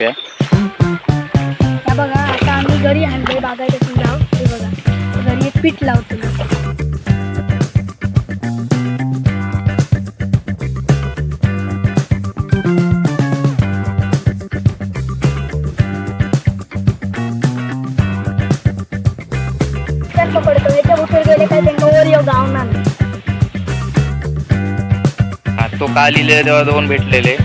या बघा आता आम्ही घरी आणले बागायतून जाऊ हे बघा घरी एक पीठ लावतो मी. त्यात पकडतो ह्याच्या उठून गेले काय त्यांना वर येऊ गावणार नाही. तो काल इले तेव्हा दोन भेटलेले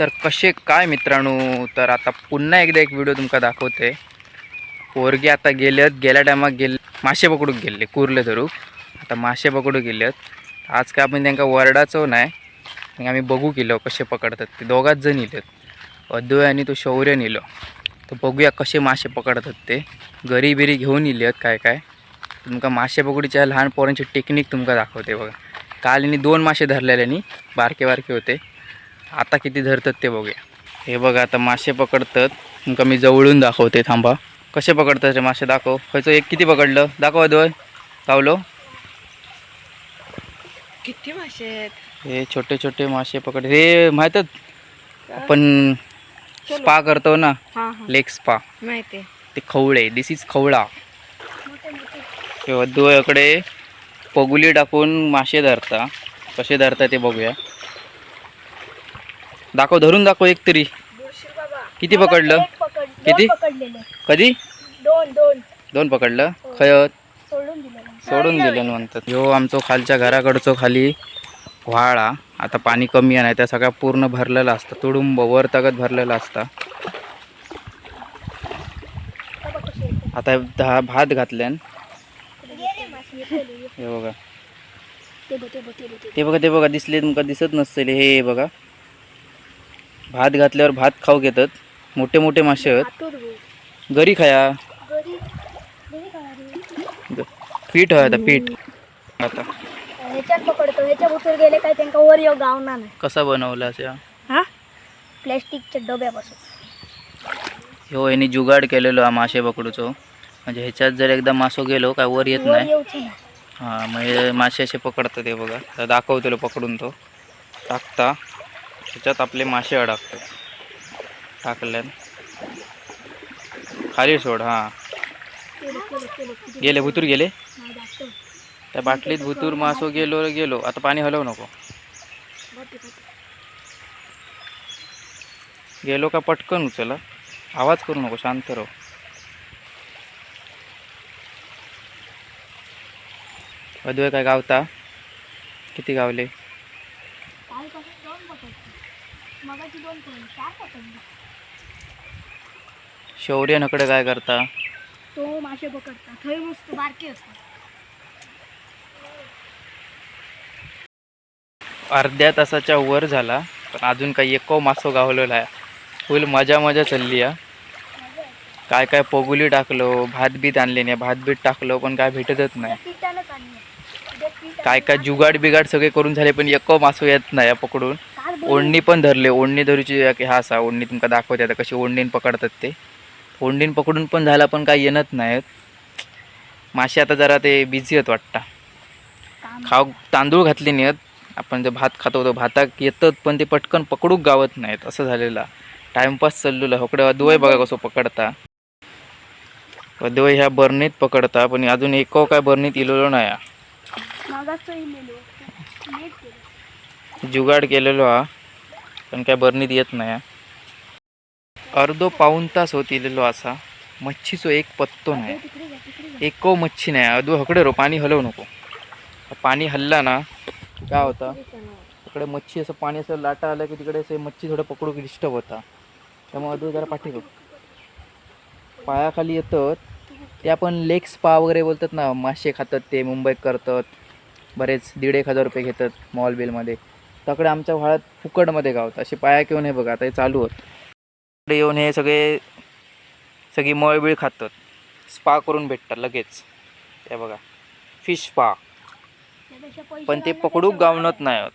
तर कसे काय मित्रांनो? तर आता पुन्हा एकदा एक व्हिडिओ तुमका दाखवते. पोरगे आता गेलेत गेल्या टायमाक गेले मासे पकडूक गेले कुर्ले धरूक आता मासे पकडूक गेलेत. आज काय आपण त्यांना वरडाचो नाही आम्ही बघू केलं कसे पकडतात. ते दोघाच जण इलेत. अद्वय आणि तो शौर्य नेलो तर बघूया कसे मासे पकडतात ते. घरी बिरी घेऊन इलेत काय काय. तुमका मासे पकडीच्या लहान पोरांची टेक्निक तुमका दाखवते बघा. काल यांनी दोन मासे धरलेल्यानी बारके बारके होते. आता किती धरतात ते बघूया. हे बघा आता मासे पकडतात. तुमका मी जवळून दाखवते थांबा. कसे पकडतात रे मासे? दाखव. खयचं एक किती पकडलं? दाखव अद्वय गावलो किती मासे आहेत? हे छोटे छोटे मासे पकड हे माहीतच आपण स्पा करतो ना? Leg spa. माहिती ते खवळे दिस इज खवळा. हे अद्वयाकडे पगुली टाकून मासे धरता. कसे धरता ते बघूया. दाखव धरून दाखव एक तरी. किती पकडलं? किती? कधी? दोन पकडलं? खयत? सोडून दिलं म्हणतात ह्यो आमचो खालच्या घराकडचो खाली व्हाळा. आता पाणी कमी आहे त्या सगळ्या पूर्ण भरलेला असतं. तुडुंब वर तगत भरलेला असता. आता दहा भात घातल्यान. हे बघा. ते बघा ते बघा दिसले तुमका दिसत नसतील? हे बघा. भात घातल्यावर भात खाऊ घेतात. मोठे मोठे मासे आहेत. घरी खाया. पीठ आहे आता पीठ. आता. ह्याच्यात पकडतो. ह्याच्या उतर गेले काय त्यांना वर येऊ गावणार नाही. कसा बनवला असा? हा? प्लॅस्टिकच्या डब्यापासून. ह्यो यांनी जुगाड केलेलो हा मासे पकडूचो. म्हणजे ह्याच्यात जर एकदा मासो गेलो काय वर येत नाही. हां म्हणजे मासे असे पकडतात ते बघा. दाखवतो पकडून तो. टाकता. त्याच्यात आपले मासे अडकतात. टाकल्यान खाली सोड हां. गेले भुतूर गेले? त्या बाटलीत भुतूर मासो गेलो गेलो. आता पाणी हलवू नको. गेलो का पटकन उचला. आवाज करू नको शांत राहू. अद्वय काय गावता? किती गावले? मगाची दोन पकडली चार पकडली. शौर्य नकडे काय करता? तो मासे पकडता. थंय मस्त बारके असतात अर्ध्या तासाच्या वर झाला पण अजून काही एको मासो गावलेला आहे. फुल मजा मजा चालली आहे. काय काय पगुली टाकलो भात बीत आणले नाही. भात बीत टाकलो पण काय भेटतच नाही. काय काय जुगाड बिगाड सगळे करून झाले पण एको मासो येत नाही पकडून. ओढणी पण धरले. ओढणी धरूची हा असा ओढणी तुमका दाखवते आता कशी ओढणीन पकडतात ते. ओढणीन पकडून पण झाला पण काही येणत नाहीत मासे आता जरा ते बिझी आहेत वाटतं. खाऊ तांदूळ घातले नाहीत. आपण जे भात खातो तो भाताक येतात पण ते पटकन पकडूक गावत नाहीत. असं झालेलं. टाइमपास चाललेला. होकडे अद्वय बघा कसं पकडता. अद्वय ह्या बरणीत पकडता पण अजून एको काय बरणीत इलेलो नाही हा. मगाचं इलेलो. नीट केलं. जुगाड केलेलो हा. पण काय बरणीत येत नाही अर्धो पाऊन तास होत इलेलो असा. मच्छीचो एक पत्तो नाही. एको मच्छी नाही. अदू हकडे रो पाणी हलवू नको. पाणी हल्ला ना. काय होता? तिकडे मच्छी असं पाणी असं लाटा आलं की तिकडे असे मच्छी थोडं पकडू की डिस्टर्ब होता. त्यामुळे अदू जरा पाठी बघ. पायाखाली येतात. ते आपण लेग स्पा वगैरे बोलतात ना मासे खातात ते मुंबईत करतात. बरेच दीड एक हजार रुपये घेतात मॉल बिलमध्ये तकडे आमच्या व्हाळात फुकटमध्ये गावतात. असे पाया घेऊन हे बघा आता हे चालू होत. इकडे येऊन हे सगळे सगळी मळबीळ खातात. स्पा करून भेटतात लगेच. ते बघा. Fish spa. पण ते पकडूक गावणत नाही आहोत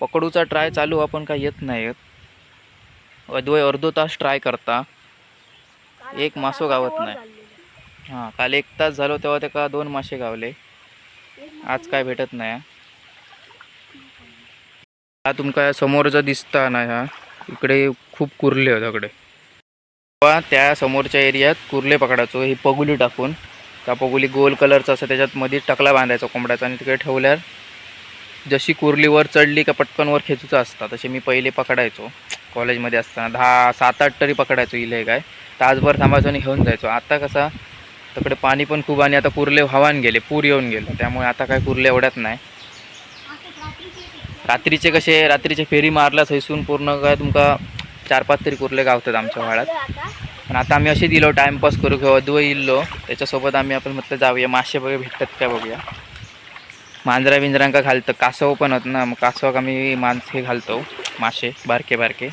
पकडूचा ट्राय चालू आपण काय येत नाही आहेत अद्वय अर्धो तास ट्राय करता. एक मासो गावत नाही. हां काल एक तास झालो तेव्हा त्याका दोन मासे गावले. आज काय भेटत नाही. हा तुमका समोर जो दिसता ना ह्या इकडे खूप कुर्ले आहेत इकडे त्या समोरच्या एरियात कुर्ले पकडायचो ही पगुली टाकून. त्या पगुली गोल कलरचा असं त्याच्यात मध्ये टकला बांधायचा कोंबड्याचा आणि तिकडे ठेवल्यावर जशी कुर्लीवर चढली का पटकन वर खेचूचं असता तसे मी पहिले पकडायचो. कॉलेजमध्ये असताना दहा सात आठ तरी पकडायचो इले काय. तासभर थांबायचो आणि घेऊन जायचो. आता कसा तिकडे पाणी पण खूप आणि आता कुर्ले हवान गेले पूर येऊन गेलं. त्यामुळे आता काय कुर्ले एवढ्यात नाही. रात्रीचे कसे रात्रीचे फेरी मारला थैसून पूर्ण काय तुमका चार पाच तरी कुर्ले गावतात आमच्या व्हाळात पण आता आम्ही असे दिलो टाइमपास करू किंवा अद्वय इल्लो. त्याच्यासोबत आम्ही आपण म्हटलं जाऊया मासे वगैरे भेटतात काय बघूया. मांजरा बिंजरांका घालतं कासव पण होत ना मग कासवाक आम्ही माणसे घालतो मासे बारके बारके.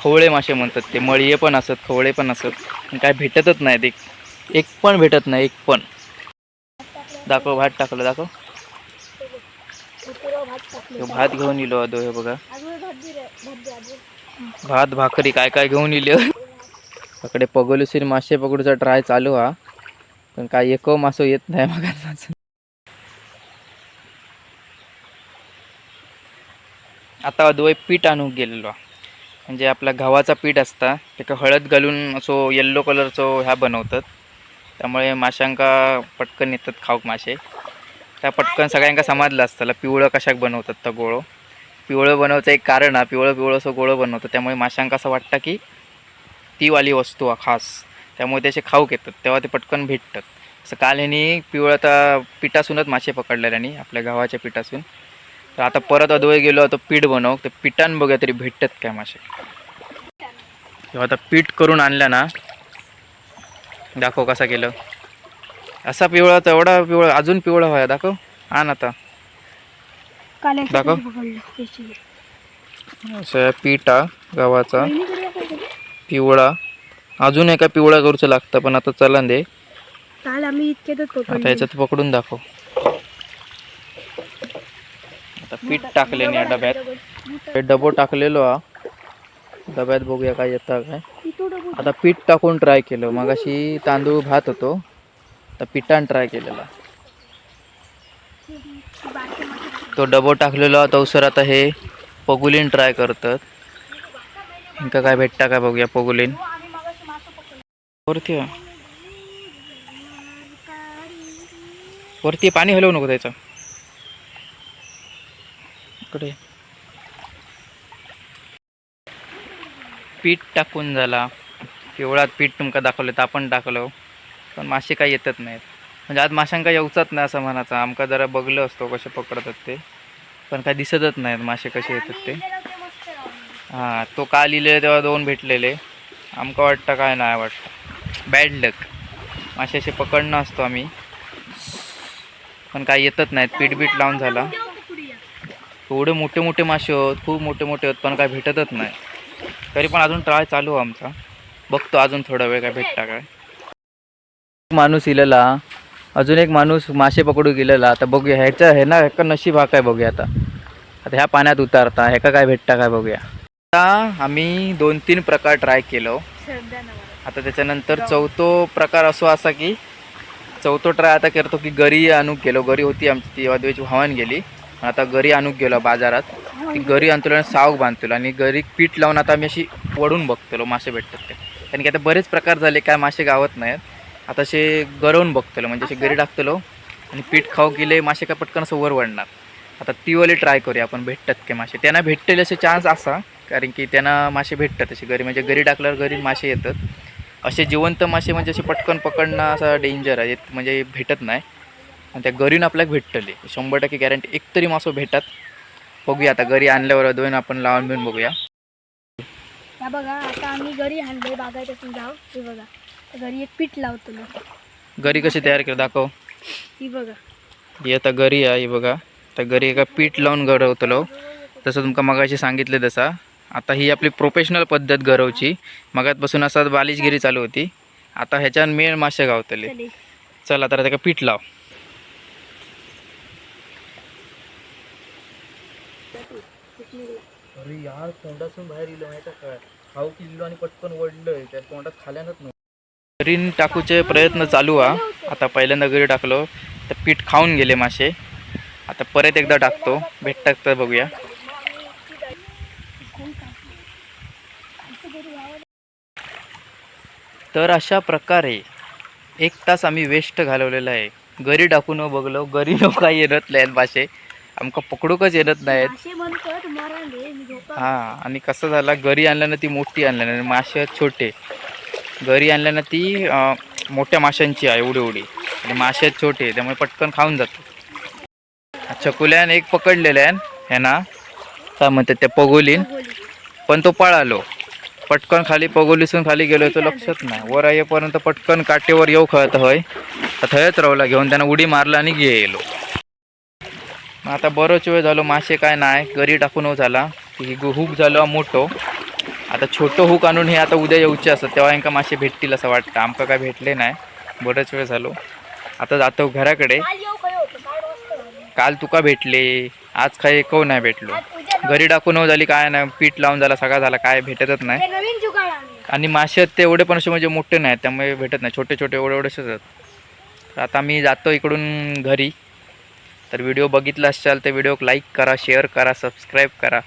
खवळे मासे म्हणतात ते मळीये पण असत खवळे पण असत. काय भेटतच नाहीत एक एक पण भेटत नाही एक पण. दाखव भात टाकलं दाखव. भात घेऊन इलो अदो हे बघा. भात भाकरी काय काय घेऊन इले? इकडे पगोलुसीर मासे पकडूचा ट्राय चालू हा. पण काय एक मासो येत नाही मग आता अद्वय पीठ आणूक गेलेलो. म्हणजे आपला गव्हाचा पीठ असता त्याका हळद घालून असो येल्लो कलरचो ह्या बनवतात. त्यामुळे माशांका पटकन येतात खाऊक मासे. त्या पटकन सगळ्यांका समजलं असतं. पिवळं कशाक बनवतात तर गोळं? पिवळं बनवचं एक कारण हा. पिवळं पिवळं असं गोळं बनवतं. त्यामुळे माशांका असं वाटतं की ती वाली वस्तू हा खास. त्यामुळे त्याचे खाऊक येतात. तेव्हा ते पटकन भेटतात. असं काल ह्यांनी पिवळं आता पिठासूनच मासे पकडलेल्यानी आपल्या गव्हाच्या पिठासून. तर आता परत अधोय गेलो आता पीठ बनव. तर पिठान बघूया तरी भेटतात काय मासे. तेव्हा आता पीठ करून आणलं ना दाखव कसा केलं. असा पिवळा तेवढा पिवळा अजून पिवळा व्हाया दाखव. आण आता. दाखव. असं पीठ गव्हाचा. पिवळा. अजून एका पिवळा करूचं लागतं पण आता चला दे. काल आम्ही इतक्यातच आता याच्यात पकडून दाखव. आता पीठ टाकले या डब्यात. डबो टाकलेलो हा. डब्यात बघूया काय येतं काय. आता पीठ टाकून ट्राय केलं. मग अशी तांदूळ भात होतो. आता पिठान ट्राय केलेला. तो डबो टाकलेला तो सर आता हे पगुलीन ट्राय करतात. इंका काय भेटता काय बघूया पगुलीन. वरती हो. वरती पाणी हलवू नको त्याचं. इकडे. पीठ टाकून झाला. पिवळात पीठ तुमका दाखवलं तर आपण टाकलं. पण मासे काही येतच नाहीत. म्हणजे आज माशांका येऊचाच नाही असं म्हणायचं. आमका जरा बघलं असतो कसे पकडतात ते. पण काय दिसतच नाहीत मासे कसे येतात ते. हां तो का लिहिलेले तेव्हा दोन भेटलेले. आमका वाटतं काय नाही वाटतं. बॅड लक मासे असे पकडणं असतो आम्ही. पण काय येतच नाहीत. पीठबीट लावून झाला. एवढे मोठे मोठे मासे होत. खूप मोठे मोठे होत. पण काय भेटतच नाही. तरी पण अजून ट्राय चालू आहे आमचा. बघतो अजून थोडा वेळ काय भेटता काय. माणूस इलेला. अजून एक माणूस मासे पकडू गेलेला. आता बघूया ह्याच्या हे ना ह्याका नशीब हा काय बघूया आता. आता ह्या पाण्यात उतारता ह्याका काय भेटता काय बघूया. आता आम्ही दोन तीन प्रकार ट्राय केलो. आता त्याच्यानंतर चौथो प्रकार असो असा की चौथो ट्राय आता करतो की गरी आणूक गेलो. गरी होती आमची ती अद्वैची हवान गेली. आता गरी आणूक गेलो बाजारात. ती गरी आणतो आणि सावक बांधतो आणि गरी पीठ लावून आता आम्ही अशी वडून बघतलो मासे भेटतात ते. कारण की आता बरेच प्रकार झाले काय मासे गावत नाहीत. आता असे गरवून बघतलो म्हणजे असे? गरी टाकतलो आणि पीठ खाऊ गेले मासे काय पटकन असं वर वाढणार. आता ती वाली ट्राय करूया आपण भेटतात के मासे? त्यांना भेटलेले असे चान्स असा कारण की त्यांना मासे भेटतात असे गरी म्हणजे गरी टाकल्यावर गरी मासे येतात. असे जिवंत मासे म्हणजे असे पटकन पकडणं असा डेंजर आहे म्हणजे भेटत नाही. आणि त्या गरीन आपल्याला भेटतले. शंभर टक्के गॅरंटी एक तरी मासो भेटतात. बघूया आता गरी आणल्यावर दोन आपण लावून बिवून बघूया बघा आता आम्ही घरी आणले बागायतून जाऊ. हे बघा. घरी एक पीठ लावतो ना गरी कशी तयार केलं? दाखव. ही बघा. ही आता गरी आहे ही बघा. तर गरी एका पीठ लावून गरवतलो तसं तुमका मगाशी सांगितलं तसा. आता ही आपली प्रोफेशनल पद्धत गरवची मगातपासून असा बालिशगिरी चालू होती. आता ह्याच्यान मेन मासे गावतले. चले. चला तर त्याका पीठ लाव. अरे यार तोंडातून बाहेर इलो माहिती काय खाऊ किल्लो आणि पटकन वडलोय त्या तोंडात खाल्यानच नव्हतं गरीन टाकूचे प्रयत्न चालू हा. आता पहिल्यांदा गरी टाकलो तर पीठ खाऊन गेले मासे. आता परत एकदा टाकतो भेटतात तर बघूया. घरी तर अशा प्रकारे एक तास आम्ही वेस्ट घालवलेला आहे. गरी टाकून बघलो गरी नो काय येत नाहीत मासे. आमका पकडूकच येत नाहीत हा आणि कसं झालं गरी आणल्यानं ती मोठी आणल्यानं मासे छोटे. घरी आणल्यानं ती मोठ्या माशांची आहे एवढी एवढी आणि मासे छोटे त्यामुळे पटकन खाऊन जातो. चकुल्यान एक पकडलेल्या आहे ना काय म्हणतात त्या पगोलीन. पण तो पळालो. पटकन खाली पगोलीसून खाली गेलो तो लक्षात नाही. वर येईपर्यंत पटकन काटेवर येऊ खळत होय. तर थंयच रवला घेऊन त्यानं उडी मारला आणि गेलो. मग आता बरोच वेळ झालो मासे काय नाही. गरी टाकून हो झाला. की हुक झालो मोठो. आता छोटं हुक आणून हे आता उद्या येऊचे असत तेव्हा यांका मासे भेटतील असं वाटतं. आमका काय भेटले नाही. बरंच वेळ झालो. आता जातो घराकडे. काल तुका भेटले. आज काय एकव नाही भेटलो. घरी टाकून झाली काय नाही. पीठ लावून झाला सगळा झाला काय भेटतच नाही. आणि मासे ते एवढे पण असे म्हणजे मोठे नाहीत त्यामुळे भेटत नाही. छोटे छोटे एवढे एवढेच आहेत. तर आता मी जातो इकडून घरी. तर व्हिडिओ बघितला असाल तर व्हिडिओ लाईक करा शेअर करा सबस्क्राईब करा.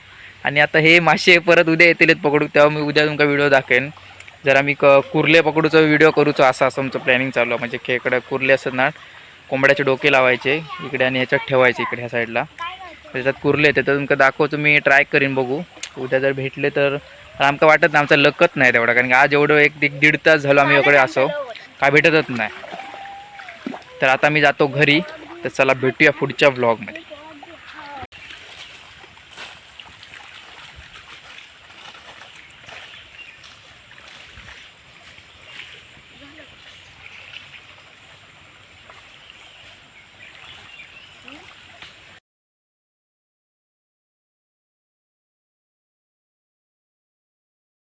आणि आता हे मासे परत उद्या येतील पकडू तेव्हा मी उद्या तुमका व्हिडिओ दाखवेन जर आम्ही क कुर्ले पकडूचो व्हिडिओ करूचो असं असं आमचं प्लॅनिंग चालू आहे. म्हणजे खेकडं कुर्ले असत ना कोंबड्याचे डोके लावायचे इकडे आणि ह्याच्यात ठेवायचे इकडे ह्या साईडला त्याच्यात कुर्ले येते तर तुमका दाखवतो मी ट्राय करीन बघू. उद्या जर भेटले तर तर आमका वाटत नाही आमचा लकच नाही तेवढा. कारण की आज एवढं एक एक दीड तास झालो आम्ही इकडे असो. काय भेटतच नाही. तर आता मी जातो घरी. तर चला भेटूया पुढच्या व्लॉगमध्ये